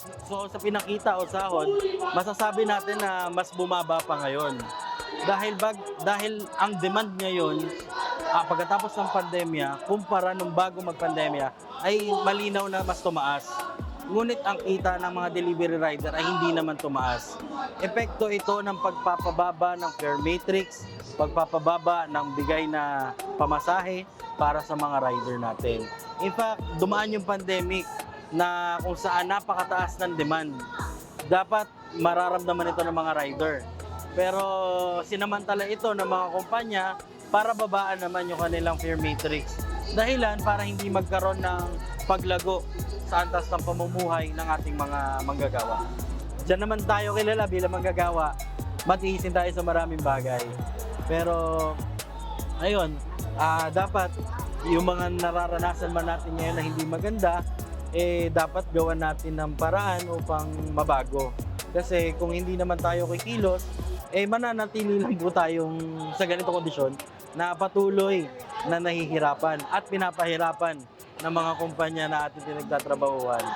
So sa pinakita o sahod, masasabi natin na mas bumaba pa ngayon. Dahil bag dahil ang demand ngayon ah, pagkatapos ng pandemya, kumpara nung bago magpandemya, ay malinaw na mas tumaas. Ngunit ang kita ng mga delivery rider ay hindi naman tumaas. Epekto ito ng pagpapababa ng fare matrix, pagpapababa ng bigay na pamasahe para sa mga rider natin. In fact, dumaan yung pandemic na kung saan napakataas ng demand. Dapat mararamdaman ito ng mga rider. Pero sinamantala ito ng mga kumpanya para babaan naman yung kanilang fare matrix. Dahilan para hindi magkaroon ng paglago sa antas ng pamumuhay ng ating mga manggagawa. Diyan naman tayo kilala bilang manggagawa. Matiisin tayo sa maraming bagay. Pero ayun, ah, dapat yung mga nararanasan man natin ngayon na hindi maganda, eh dapat gawan natin ng paraan upang mabago. Kasi kung hindi naman tayo kikilos, eh mananatili lang po tayong sa ganitong kondisyon na patuloy na nahihirapan at pinapahirapan ng mga kumpanya na ating pinagtatrabahuan.